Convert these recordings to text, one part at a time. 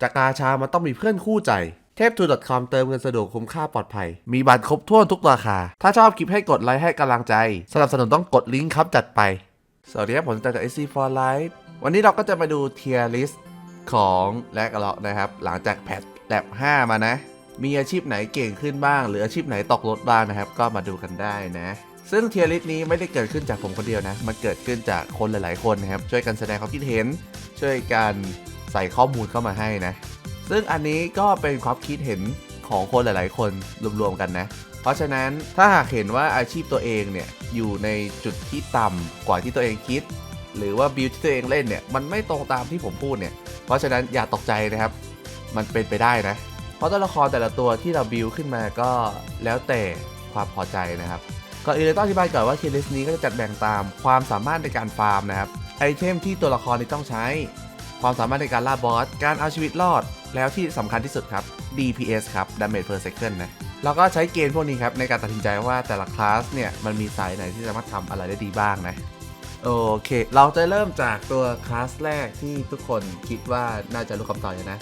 จากกาชามันต้องมีเพื่อนคู่ใจเทพทู .com เติมเงินสะดวกคุ้มค่าปลอดภัย มีบัตรครบถ้วนทุกราคา ถ้าชอบคลิปให้กดไลค์ให้กำลังใจ สนับสนุนต้องกดลิงก์ครับจัดไป สวัสดีครับ ผมจาก SC for Life วันนี้เราก็จะมาดูเทียร์ลิสต์ของแลกล็อกนะครับ หลังจากแพทแลบ5มานะ มีอาชีพไหนเก่งขึ้นบ้าง หรืออาชีพไหนตกรถบ้างนะครับ ก็มาดูกันได้นะ ซึ่งเทียร์ลิสต์นี้ไม่ได้เกิดขึ้นจากผมคนเดียวนะ มันเกิดขึ้นจากคนหลาย ๆ คนนะครับ ช่วยกันแสดงความคิดเห็น ช่วยกัน ส่ข้อมูลเข้ามาให้นะ ซึ่งอันนี้ก็เป็นความคิดเห็นของคนหลาย ๆ คนรวม ๆ กันนะ เพราะฉะนั้นถ้าหากเห็นว่าอาชีพตัวเองเนี่ยอยู่ในจุดที่ต่ำกว่าที่ตัวเองคิด หรือว่าบิลที่ตัวเองเล่นเนี่ยมันไม่ตรงตามที่ผมพูดเนี่ย เพราะฉะนั้นอย่าตกใจนะครับ มันเป็นไปได้นะ เพราะตัวละครแต่ละตัวที่เราบิลขึ้นมาก็แล้วแต่ความพอใจนะครับก่อนอื่นเลยต้องอธิบายก่อนว่าคีย์ลิสนี้ก็จะจัดแบ่งตามความสามารถในการฟาร์มนะครับไอเทมที่ตัวละครนี้ต้องใช้ ความสามารถในการล่าบอส การเอาชีวิตรอด แล้วที่สำคัญที่สุดครับ DPS ครับ Damage per second นะแล้วก็ใช้เกณฑ์พวกนี้ครับ ในการตัดสินใจว่าแต่ละคลาสเนี่ย มันมีสายไหนที่สามารถทำอะไรได้ดีบ้างนะ โอเค เราจะเริ่มจากตัวคลาสแรกที่ทุกคนคิดว่าน่าจะรู้คำตอบอยนะ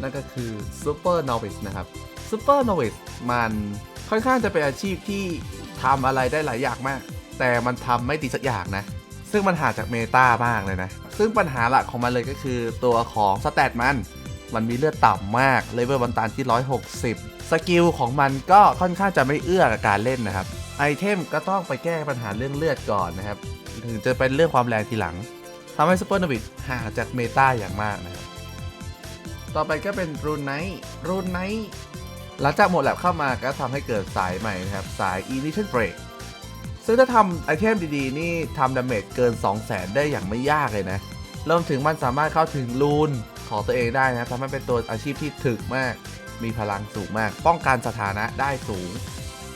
นั่นก็คือ Super Novice นะครับ Super Novice มันค่อนข้างจะเป็นอาชีพที่ทำอะไรได้หลายอย่างมาก แต่มันทำไม่ดีสักอย่างนะ ซึ่งมันหาจากเมตามากเลยนะ ซึ่งปัญหาหลักของมันเลยก็คือตัวของสแตทมันมันมีเลือดต่ำมากเลเวลบันตันที่ 160 สกิลของมันก็ค่อนข้างจะไม่เอื้อกับการเล่นนะครับ ไอเทมก็ต้องไปแก้ปัญหาเรื่องเลือดก่อนนะครับ ถึงจะเป็นเรื่องความแรงทีหลังทำให้ซูเปอร์นวิดห่างจากเมตาอย่างมากนะครับ ต่อไปก็เป็นรูนไนท์รูนไนท์หลังจากหมดแลบเข้ามาก็ทำให้เกิดสายใหม่นะครับ สาย Ignition Break ซึ่งถ้าทำไอเทมดีๆ นี่ทำดาเมจเกิน 200,000 ได้อย่างไม่ยากเลยนะรวมถึงมันสามารถเข้าถึงรูนของตัวเองได้นะครับทำให้เป็นตัวอาชีพที่ถึกมาก มีพลังสูงมาก ป้องกันสถานะได้สูง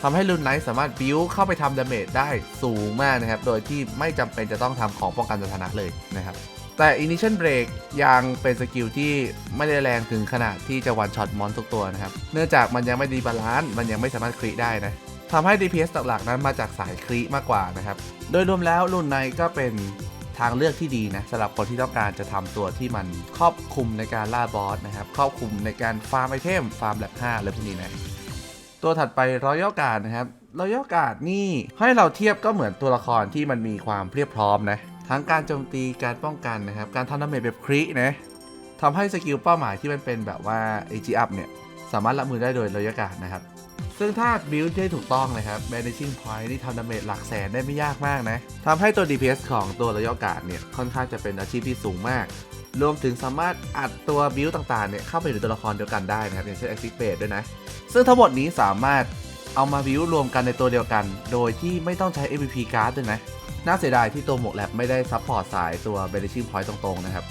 ทำให้รูนไนท์สามารถบิวเข้าไปทำดาเมจได้สูงมากนะครับ โดยที่ไม่จำเป็นจะต้องทำของป้องกันสถานะเลยนะครับ แต่ Initial Break ยังเป็นสกิลที่ไม่ได้แรงถึงขนาดที่จะวันช็อตมอนทุกตัวนะครับ เนื่องจากมันยังไม่ดีบาลานซ์ มันยังไม่สามารถครีได้นะ ทำให้ DPS หลักๆนั้นมาจากสายครีมากกว่านะครับ โดยรวมแล้วรุ่นในก็เป็นทางเลือกที่ดีนะสำหรับคนที่ต้องการจะทำตัวที่มันครอบคลุมในการล่าบอสนะครับ ครอบคลุมในการฟาร์มไอเทม ฟาร์มแลบ5อะไรพวกนี้นะ ตัวถัดไปรอยัลการ์ดนะครับรอยัลการ์ดนี่ให้เราเทียบก็เหมือนตัวละครที่มันมีความเพียบพร้อมนะ ทั้งการโจมตีการป้องกันนะครับ การทำดาเมจแบบครินะทำให้สกิลเป้าหมายที่มันเป็นแบบว่า AG up เนี่ยสามารถรับมือได้โดยรอยัลการ์ดนะครับ ซึ่งถ้าบิลด์ได้ถูกต้องนะครับ managing point นี่ทำดาเมจหลักแสนได้ไม่ยากมากนะทำให้ตัว DPS ของตัวรอยัลการ์ดเนี่ย ค่อนข้างจะเป็นอาชีพที่สูงมาก รวมถึงสามารถอัดตัวบิลต่างๆเนี่ยเข้าไปในตัวละครเดียวกันได้นะครับ อย่างเช่น Active Base ด้วยนะ ซึ่งทั้งหมดนี้สามารถเอามาบิวรวมกันในตัวเดียวกัน โดยที่ไม่ต้องใช้ MVP card ด้วยนะน่าเสียดายที่ตัวหมวกแลบไม่ได้ซัพพอร์ตสายตัว b a n i s h i n g Point ตรงๆนะครับ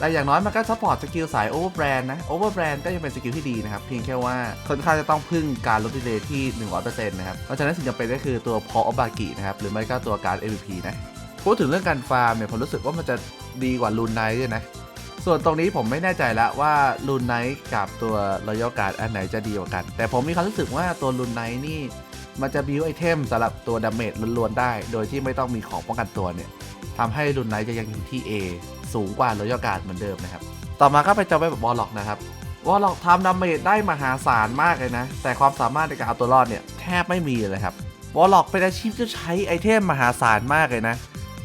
แต่อย่างน้อยมันก็ซัพพอร์ตสกิลสาย Overbrand นด์นะ Overbrand ก็ยังเป็นสกิลที่ดีนะครับ เพียงแค่ว่าค่อนข้างจะต้องพึ่งการลดดีเลย์ที่ 100%นะครับเพราะฉะนั้นสิ่งจำเป็นก็คือตัว Paul of b a g i นะครับหรือไม่ก็ตัวการ MVP นะพูดถึงเรื่องการฟาร์มเนี่ยผมรู้สึกว่ามันจะดีกว่า Rune Knight ด้วยนะส่วนตรงนี้ผมไม่แน่ใจแล้วว่า Rune Knight กับตัว Royal Guard อันไหนจะดีกว่ากัน แต่ผมมีความรู้สึกว่าตัว Rune Knight นี่มันจะบิวไอเทมสำหรับตัวดาเมจล้วนๆได้ โดยที่ไม่ต้องมีของป้องกันตัวเนี่ยทำให้รุนไนจะยังอยู่ที่ A สูงกว่า Royal Guard เหมือนเดิมนะครับ ต่อมาก็ไปจอไปแบบวอลล็อกนะครับวอลล็อกทำดาเมจได้มหาศาลมากเลยนะ แต่ความสามารถในการเอาตัวรอดเนี่ยแทบไม่มีเลยครับวอลล็อกเป็นอาชีพที่ใช้ไอเทมมหาศาลมากเลยนะ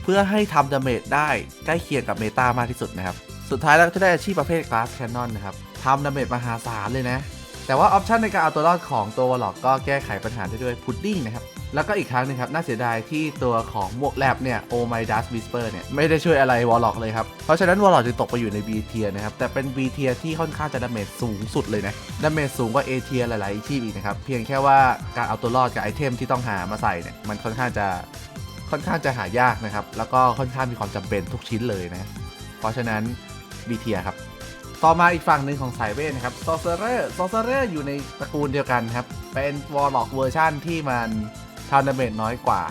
เพื่อให้ทำดาเมจได้ใกล้เคียงกับเมตามากที่สุดนะครับสุดท้ายแล้วก็จะได้อาชีพประเภท Glass Cannon นะครับทำดาเมจมหาศาลเลยนะ แต่ว่าออปชันในการเอาตัวรอดของตัววอลล็อกก็แก้ไขปัญหาได้ด้วยพุดดิ้งนะครับ แล้วก็อีกครั้งหนึงครับ น่าเสียดายที่ตัวของหมวกแลบเนี่ยโอไมดัสวิสเปอร์เนี่ยไม่ได้ช่วยอะไรวอลล็อกเลยครับ เพราะฉะนั้นวอลล็อกจึงตกไปอยู่ใน B เทียนะครับ แต่เป็น B เทียที่ค่อนข้างจะดาเมจสูงสุดเลยนะดาเมจสูงกว่า A เทียหลายๆที่อีกนะครับ เพียงแค่ว่าการเอาตัวรอดกับไอเทมที่ต้องหามาใส่เนี่ยมันค่อนข้างจะค่อนข้างจะหายากนะครับ แล้วก็ค่อนข้างมีความจำเป็นทุกชิ้นเลยนะ เพราะฉะนั้น B เทียครับต่อมาอีกฝั่งหนึ่งของสายเวทนะครับ Sorcerer Sorcerer อยู่ในตระกูลเดียวกันครับเป็น Warlock เวอร์ชันที่มัน ทำดาเมจน้อยกว่า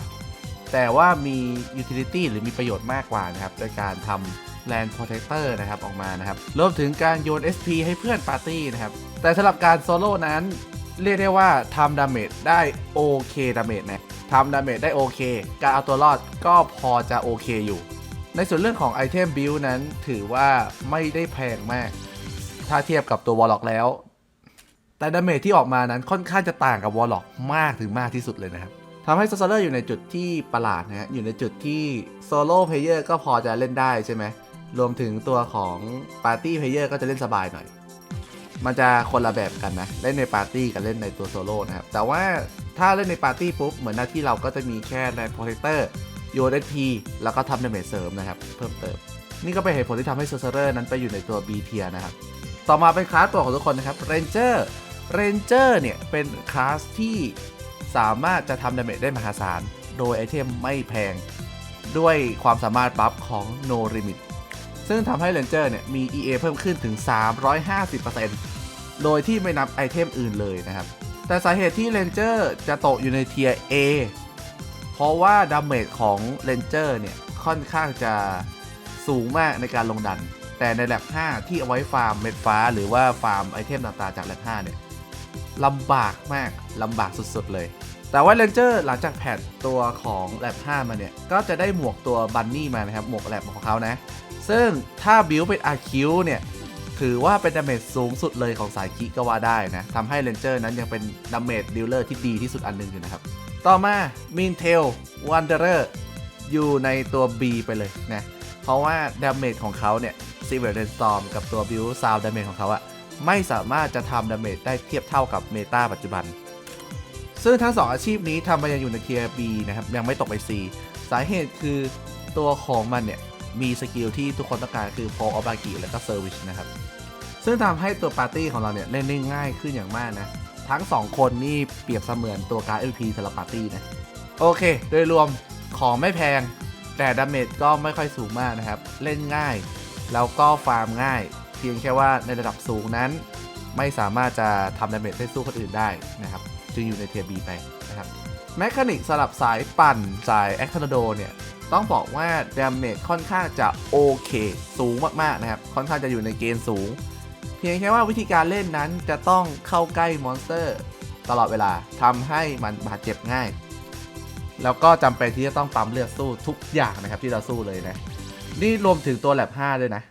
แต่ว่ามี utility หรือมีประโยชน์มากกว่านะครับ โดยการทำ Land Protector นะครับออกมานะครับรวมถึงการโยน SP ให้เพื่อนปาร์ตี้นะครับ แต่สำหรับการโซโล่นั้น เรียกได้ว่าทำดาเมจได้โอเคดาเมจนะทำดาเมจได้โอเค การเอาตัวรอดก็พอจะโอเคอยู่ ในส่วนเรื่องของไอเทมบิลนั้นถือว่าไม่ได้แพงมาก ถ้าเทียบกับตัววอลล็อกแล้วแต่ดาเมจที่ออกมานั้นค่อนข้างจะต่างกับวอลล็อกมากถึงมากที่สุดเลยนะครับ ทำให้โซโซเลอร์อยู่ในจุดที่ประหลาดนะฮะ อยู่ในจุดที่โซโล่เพลเยอร์ก็พอจะเล่นได้ใช่ไหม รวมถึงตัวของปาร์ตี้เพลเยอร์ก็จะเล่นสบายหน่อย มันจะคนละแบบกันนะ เล่นในปาร์ตี้กับเล่นในตัวโซโล่นะครับ แต่ว่าถ้าเล่นในปาร์ตี้ปุ๊บ เหมือนหน้าที่เราก็จะมีแค่ในโปรเทคเตอร์โยนทีแล้วก็ทำดาเมจเสริมนะครับ เพิ่มเติม นี่ก็เป็นเหตุผลที่ทำให้โซโซเลอร์นั้นไปอยู่ในตัว B เทียนะครับ ต่อมาเป็นคลาสตัวของทุกคนนะครับ Ranger Ranger เนี่ยเป็นคลาสที่ สามารถจะทำดาเมจได้มหาศาล โดยไอเทมไม่แพง ด้วยความสามารถบัฟของ No Limit ซึ่งทำให้ Ranger เนี่ยมี EA เพิ่มขึ้นถึง 350%โดยที่ไม่นับไอเทมอื่นเลยนะครับ แต่สาเหตุที่ Ranger จะตกอยู่ในเทีย A เพราะว่าดาเมจของ Ranger เนี่ยค่อนข้างจะสูงมากในการลงดัน แต่ในแลบ5 ที่เอาไว้ฟาร์มเม็ดฟ้า หรือว่าฟาร์มไอเทมต่างๆจากแลบ5เนี่ยลำบากมากลำบากสุดๆเลย แต่ว่า Ranger หลังจากแพทตัวของแลบ5มาเนี่ย ก็จะได้หมวกตัวบันนี่มานะครับ หมวกแลบของเขานะ ซึ่งถ้าบิวเป็นอาคิวเนี่ย ถือว่าเป็นดาเมจสูงสุดเลยของสายคิก็ว่าได้นะทำให้ Ranger นั้นยังเป็นดาเมจดิลเลอร์ที่ดีที่สุดอันหนึ่งอยู่นะครับ ต่อมา m i n t a i l Wanderer อยู่ในตัว B ไปเลยนะ เพราะว่าดาเมจของเขาเนี่ย s i l v e r r a i n Storm กับตัว Build Sound ดาเมจของเขาอะไม่สามารถจะทำดาเมจได้เทียบเท่ากับเมตาปัจจุบัน ซึ่งทั้ง 2 อาชีพนี้ทำมายังอยู่ในเทียร์ B นะครับ ยังไม่ตกไป C สาเหตุคือตัวของมันเนี่ย มีสกิลที่ทุกคนต้องการคือ p o อ b a g i แล้วก็ Service นะครับ ซึ่งทำให้ตัวปาร์ตี้ของเราเนี่ย เล่นได้ง่ายขึ้นอย่างมากนะ ทั้ง 2 คนนี่เปรียบเสมือนตัวการ์ด LP สำหรับปาร์ตี้นะ โอเค โดยรวมของไม่แพง แต่ดาเมจก็ไม่ค่อยสูงมากนะครับ เล่นง่าย แล้วก็ฟาร์มง่าย เพียงแค่ว่าในระดับสูงนั้น ไม่สามารถจะทำดาเมจได้สู้คนอื่นได้นะครับ จึงอยู่ในเทียบีไปนะครับแมคานิกสลับสายปั่นสายแอคทอร์นโดเนี่ยต้องบอกว่าดาเมจค่อนข้างจะโอเค สูงมากๆนะครับ ค่อนข้างจะอยู่ในเกณฑ์สูง เพียงแค่ว่าวิธีการเล่นนั้นจะต้องเข้าใกล้มอนสเตอร์ ตลอดเวลาทำให้มันบาดเจ็บง่าย แล้วก็จำเป็นที่จะต้องปั๊มเลือดสู้ทุกอย่างนะครับที่เราสู้เลยนะ นี่รวมถึงตัวแลบ5ด้วยนะ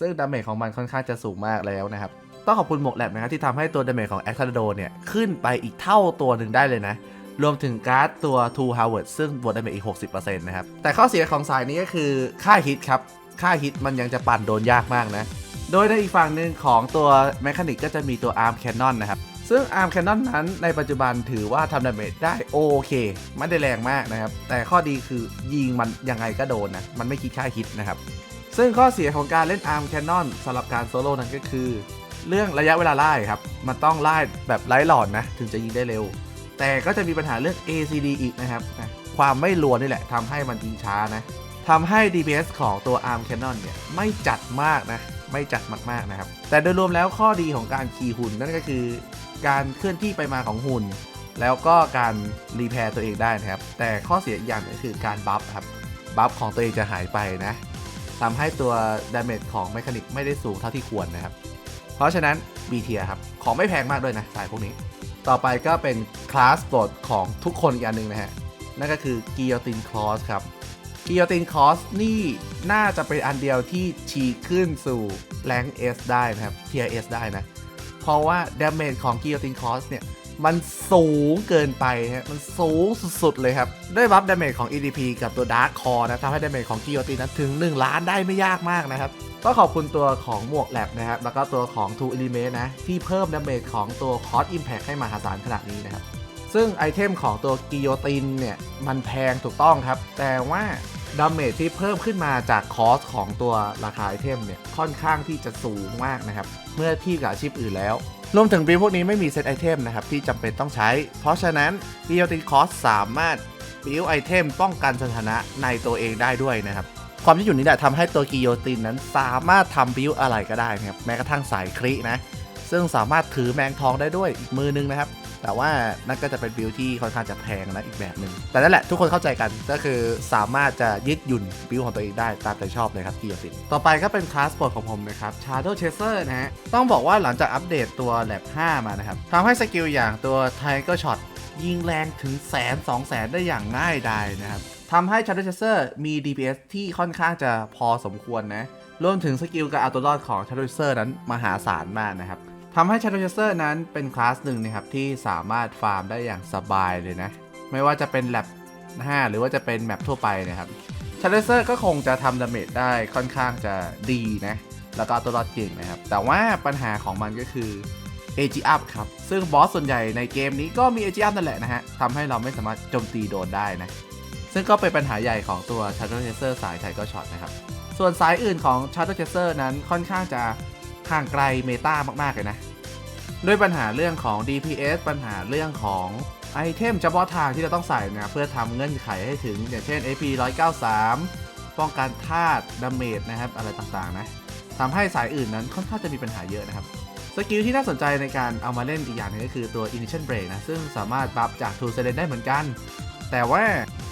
ซึ่งดาเมจของมันค่อนข้างจะสูงมากแล้วนะครับ ต้องขอบคุณหมวกแลบนะครับที่ทำให้ตัวดาเมจของแอคทาโดเนี่ย ขึ้นไปอีกเท่าตัวหนึ่งได้เลยนะ รวมถึงการ์ดตัว2 Harvard ซึ่งบวกดาเมจอีก 60%นะครับ แต่ข้อเสียของสายนี้ก็คือค่าฮิตครับ ค่าฮิตมันยังจะปั่นโดนยากมากนะ โดยในอีกฝั่งหนึ่งของตัวแมคานิกก็จะมีตัว Arm Cannon นนะครับซึ่ง Arm Cannon นั้นในปัจจุบันถือว่าทำดาเมจได้โอเค ไม่ได้แรงมากนะครับ แต่ข้อดีคือยิงมันยังไงก็โดนนะ มันไม่คิดค่าฮิตนะครับ ซึ่งข้อเสียของการเล่น Arm Cannon สำหรับการโซโล่นั้นก็คือ เรื่องระยะเวลาไล่ครับ มันต้องไล่แบบไร้หลอดนะ ถึงจะยิงได้เร็ว แต่ก็จะมีปัญหาเรื่อง ACD อีกนะครับนะความไม่รัวนี่แหละทำให้มันยิงช้านะทำให้ DPS ของตัว Arm Cannon เนี่ยไม่จัดมากนะ ไม่จัดมากๆนะครับ แต่โดยรวมแล้วข้อดีของการขี่หุ่นนั่นก็คือการเคลื่อนที่ไปมาของหุ่น แล้วก็การรีแพร์ตัวเองได้นะครับ แต่ข้อเสียอย่างหนึงก็คือการบัฟครับ บัฟของตัวเองจะหายไปนะทำให้ตัวดาเมจของแมคานิกไม่ได้สูงเท่าที่ควรนะครับ เพราะฉะนั้น B เทียครับ ของไม่แพงมากด้วยนะสายพวกนี้ ต่อไปก็เป็นคลาสโปรดของทุกคนอีกอันหนึ่งนะฮะ นั่นก็คือกิโยตินคลอสครับกิโยตินคลอสนี่น่าจะเป็นอันเดียวที่ฉีกขึ้นสู่แรง S ได้นะครับเทีย S ได้นะ เพราะว่าดาเมจของกิโยตินคลอสเนี่ย มันสูงเกินไปฮะมันสูงสุดๆเลยครับ ด้วยบัฟดาเมจของ EDP กับตัว Dark Core นะทำให้ดาเมจของ Guillotine นั้นถึง 1 ล้านได้ไม่ยากมากนะครับ ก็ขอบคุณตัวของหมวกแลบนะครับ แล้วก็ตัวของ Two Element นะ ที่เพิ่มดาเมจของตัว Cost Impact ให้มหาศาลขนาดนี้นะครับ ซึ่งไอเทมของตัวกิโยตินเนี่ย มันแพงถูกต้องครับ แต่ว่า ดาเมจที่เพิ่มขึ้นมาจากคอสของตัวราคาไอเทมเนี่ยค่อนข้างที่จะสูงมากนะครับ เมื่อเที่กับอาชีพอื่นแล้ว รวมถึงบิลพวกนี้ไม่มีเซตไอเทมนะครับที่จำเป็นต้องใช้ เพราะฉะนั้นกิโยตินคอสสามารถบิลไอเทมป้องกันสถานะในตัวเองได้ด้วยนะครับความที่อยู่นี้แหละทำให้ตัวกิโยตินนั้นสามารถทำบิลอะไรก็ได้นะครับแม้กระทั่งสายครินะ ซึ่งสามารถถือแมงทองได้ด้วยอีกมือนึงนะครับ แต่ว่านั่นก็จะเป็นบิลที่ค่อนข้างจะแพงนะอีกแบบหนึ่งแต่นั่นแหละทุกคนเข้าใจกันก็คือสามารถจะยึดหยุ่นบิลของตัวเองได้ตามใจชอบเลยครับกิโยติต่อไปก็เป็นคลาสโปรดของผมนะครับ Shadow Chaser นะฮะต้องบอกว่าหลังจากอัปเดตตัว Lab 5มานะครับทำให้สกิลอย่างตัว Tiger Shot ยิงแรงถึงแสนสองแสนได้อย่างง่ายดายนะครับทำให้ Shadow Chaser มี DPS ที่ค่อนข้างจะพอสมควรนะรวมถึงสกิลการเอาตัวรอดของ Shadow Chaser นั้นมหาศาลมากนะครับ ทำให้ Shadow Chaser นั้นเป็นคลาสหนึ่งนะครับที่สามารถฟาร์มได้อย่างสบายเลยนะ ไม่ว่าจะเป็นแลบ5หรือว่าจะเป็นแมปทั่วไปนะครับ Shadow Chaser ก็คงจะทำดาเมจได้ค่อนข้างจะดีนะ แล้วก็ตัวรอดเก่งนะครับ แต่ว่าปัญหาของมันก็คือ AG up ครับ ซึ่งบอสส่วนใหญ่ในเกมนี้ก็มี AG up นั่นแหละนะฮะทำให้เราไม่สามารถโจมตีโดนได้นะ ซึ่งก็เป็นปัญหาใหญ่ของตัว Shadow Chaser สายไทก็ช็อตนะครับ ส่วนสายอื่นของ Shadow Chaser นั้นค่อนข้างจะ ห่างไกลเมตามากๆเลยนะ ด้วยปัญหาเรื่องของ DPS ปัญหาเรื่องของไอเทมเฉพาะทางที่เราต้องใส่นะเพื่อทำเงื่อนไขให้ถึง อย่างเช่น AP 193 ป้องกันธาตุดาเมจนะครับ อะไรต่างๆนะทำให้สายอื่นนั้นค่อนข้างจะมีปัญหาเยอะนะครับสกิลที่น่าสนใจในการเอามาเล่นอีกอย่างหนึงก็คือตัว Initial Break นะ ซึ่งสามารถบัฟจาก True Silence ได้เหมือนกัน แต่ว่า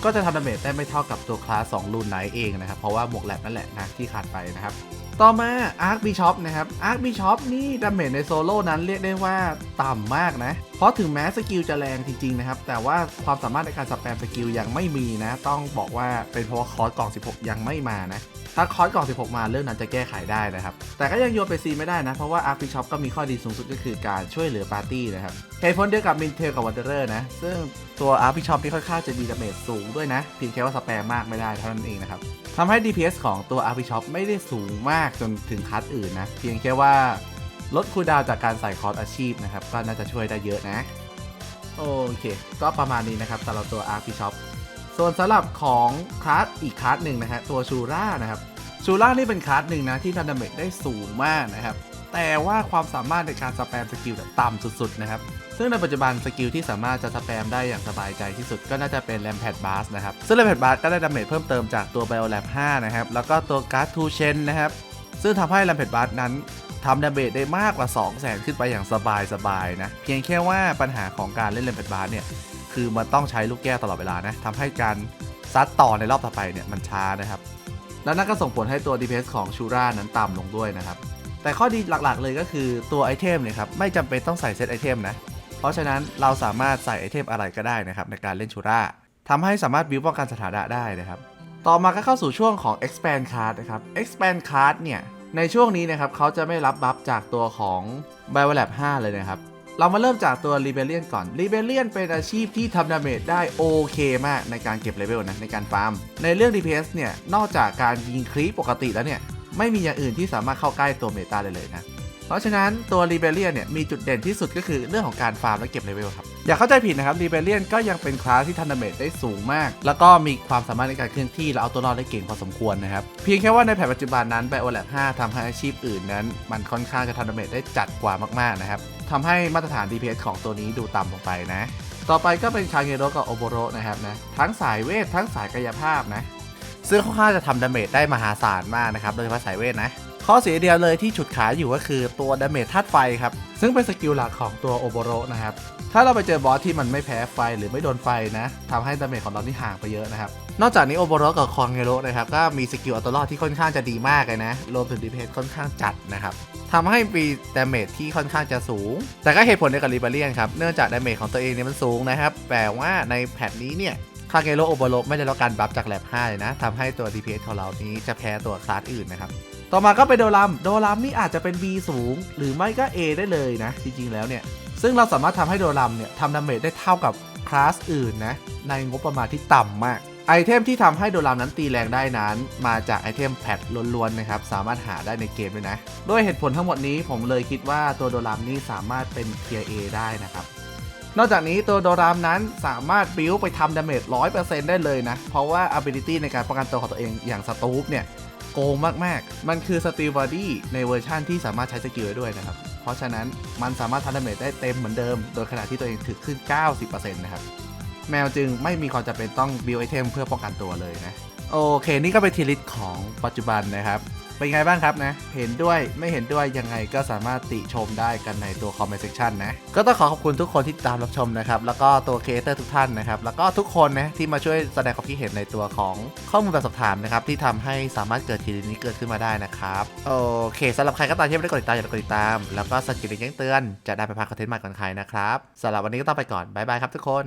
ก็จะทำดาเมจได้ไม่เท่ากับตัวคลาส2รูนไนเองนะครับ เพราะว่าหมวกแลบนั่นแหละนะที่ขาดไปนะครับ ต่อมาอาร์คบิชอปนะครับอาร์คบิชอปนี่ดาเมจในโซโล่นั้นเรียกได้ว่าต่ำมากนะ เพราะถึงแม้สกิลจะแรงจริง ๆ นะครับ แต่ว่าความสามารถในการสแปมสกิลยังไม่มีนะ ต้องบอกว่าเป็นเพราะว่าคอร์สกล่อง 16 ยังไม่มานะ ถ้าคอร์สกล่อง 16 มาเรื่องนั้นจะแก้ไขได้นะครับ แต่ก็ยังโยนไปซีไม่ได้นะ เพราะว่า Arc Bishop ก็มีข้อดีสูงสุดก็คือการช่วยเหลือปาร์ตี้นะครับเหตุผลเดียวกับมินเทลกับวันเดอร์นะ ซึ่งตัว Arc Bishop นี่ค่อนข้างจะมีดาเมจสูงด้วยนะเพียงแค่ว่าสแปมมากไม่ได้เท่านั้นเองนะครับทำให้ DPS ของตัว RP Shop ไม่ได้สูงมากจนถึงคัสอื่นนะ เพียงแค่ว่าลดคูดาวจากการใส่คอร์สอาชีพนะครับ ก็น่าจะช่วยได้เยอะนะ โอเค ก็ประมาณนี้นะครับสำหรับตัว RP Shop ส่วนสำหรับของคลาสอีกคลาสหนึ่งนะฮะตัวชูร่านะครับชูร่านี่เป็นคลาสหนึ่งนะที่ทำดาเมจได้สูงมากนะครับแต่ว่าความสามารถในการสแปมสกิลต่ำสุดๆนะครับซึ่งในปัจจุบันสกิลที่สามารถจะสแปมได้อย่างสบายใจที่สุดก็น่าจะเป็น Rampart b a s นะครับซึ่ง Rampart b a s ก็ได้ดาเมจเพิ่มเติมจากตัว BioLab 5นะครับแล้วก็ตัว Guard to Chen นะครับซึ่งทำให้ Rampart b a s นั้นทำดาเมจได้มากกว่า 200,000 ขึ้นไปอย่างสบายๆนะเพียงแค่ว่าปัญหาของการเล่น Rampart b a s เนี่ย คือมันต้องใช้ลูกแก้วตลอดเวลานะทำให้การซัดต่อในรอบต่อไปเนี่ยมันช้านะครับและนั่นก็ส่งผลให้ตัว DPS ของชูรานั้นต่ำลงด้วยนะครับ แต่ข้อดีหลักๆเลยก็คือตัวไอเทมเนี่ยครับไม่จำเป็นต้องใส่เซตไอเทมนะ เพราะฉะนั้นเราสามารถใส่ไอเทมอะไรก็ได้นะครับในการเล่นชูราทำให้สามารถบิวป้องกันสถานะได้นะครับ ต่อมาก็เข้าสู่ช่วงของ expand card นะครับ expand card เนี่ยในช่วงนี้นะครับเขาจะไม่รับบัฟจากตัวของ b i o l a b 5 เลยนะครับ เรามาเริ่มจากตัว Rebellion ก่อน Rebellion เป็นอาชีพที่ทำดาเมจได้โอเคมากในการเก็บเลเวลนะในการฟาร์ม ในเรื่อง DPS เนี่ย นอกจากการยิงครีปปกติแล้วเนี่ย ไม่มีอย่างอื่นที่สามารถเข้าใกล้ตัวเมตาได้เลยนะ เพราะฉะนั้นตัว Rebellion เนี่ยมีจุดเด่นที่สุดก็คือเรื่องของการฟาร์มและเก็บเลเวลครับ อย่าเข้าใจผิดนะครับ Rebellion ก็ยังเป็นคลาสที่ทำดาเมจได้สูงมาก แล้วก็มีความสามารถในการเคลื่อนที่และเอาตัวรอดได้เก่งพอสมควรนะครับ เพียงแค่ว่าในแผนปัจจุบันนั้น BioLab 5ทำให้อาชีพอื่นนั้น มันค่อนข้างจะทำดาเมจได้จัดกว่ามากๆนะครับทำให้มาตรฐาน DPS ของตัวนี้ดูต่ำลงไปนะ ต่อไปก็เป็นคาเงโรกับโอโบโรนะครับนะทั้งสายเวททั้งสายกายภาพนะซึ่งค่อนข้างจะทำดาเมจได้มหาศาลมากนะครับโดยเฉพาะสายเวทนะ ข้อเสียเดียวเลยที่ฉุดขาอยู่ก็คือตัวดาเมจธาตุไฟครับ ซึ่งเป็นสกิลหลักของตัวโอโบโรนะครับ ถ้าเราไปเจอบอสที่มันไม่แพ้ไฟหรือไม่โดนไฟนะทำให้ดาเมจของเราที่ห่างไปเยอะนะครับ นอกจากนี้โอโบโรกับคองเฮโรนะครับก็มีสกิลอัตรอดที่ค่อนข้างจะดีมากเลยนะ รวมถึงดีเพสค่อนข้างจัดนะครับทำให้มีดาเมจที่ค่อนข้างจะสูง แต่ก็เหตุผลเดียวกับลิเบเรียนครับ เนื่องจากดาเมจของตัวเองเนี่ยมันสูงนะครับ แต่ว่าในแพทนี้เนี่ยคาเกโรโอโบโรไม่ได้รับการบัฟจากแลบ5เลยนะทำให้ตัว DPS ของเรานี้จะแพ้ตัวคลาสอื่นนะครับ ต่อมาก็เป็นโดรัม โดรัมนี่อาจจะเป็น B สูง หรือไม่ก็ A ได้เลยนะ จริงๆแล้วเนี่ย ซึ่งเราสามารถทำให้โดรัมเนี่ยทำดาเมจได้เท่ากับคลาสอื่นนะ ในงบประมาณที่ต่ำมาก ไอเทมที่ทำให้โดรัมนั้นตีแรงได้นั้น มาจากไอเทมแพทล้วนๆนะครับ สามารถหาได้ในเกมด้วยนะ ด้วยเหตุผลทั้งหมดนี้ผมเลยคิดว่าตัวโดรัมนี่สามารถเป็นเทียร์ A ได้นะครับนอกจากนี้ตัวโดรามนั้นสามารถบิวไปทำดาเมจ100%ได้เลยนะ เพราะว่า ability ในการป้องกันตัวของตัวเองอย่างสตูปเนี่ย โกงมาก ๆ มันคือสตีลบอดี้ในเวอร์ชั่นที่สามารถใช้สกิลด้ด้วยนะครับ เพราะฉะนั้นมันสามารถทำดาเมจได้เต็มเหมือนเดิม โดยขณะที่ตัวเองถือขึ้น 90%นะครับ แมวจึงไม่มีความจำเป็นต้องบิวไอเทมเพื่อป้องกันตัวเลยนะ โอเค นี่ก็เป็นทีลิสของปัจจุบันนะครับ เป็นไงบ้างครับนะ เห็นด้วยไม่เห็นด้วยยังไงก็สามารถติชมได้กันในตัว comment section นะ ก็ต้องขอขอบคุณทุกคนที่ตามรับชมนะครับ แล้วก็ตัวครีเอเตอร์ทุกท่านนะครับ แล้วก็ทุกคนนะที่มาช่วยแสดงความคิดเห็นในตัวของข้อมูลแบบสอบถามนะครับที่ทำให้สามารถเกิดทีนี้เกิดขึ้นมาได้นะครับโอเคสำหรับใครก็ตามที่ไม่ได้กดติดตามอย่าลืมกดติดตาม แล้วก็สกระดิ่งแจ้งเตือนจะได้ไปพักคอนเทนต์ใหม่ก่อนใครนะครับสำหรับวันนี้ก็ต้องไปก่อนบ๊ายบายครับทุกคน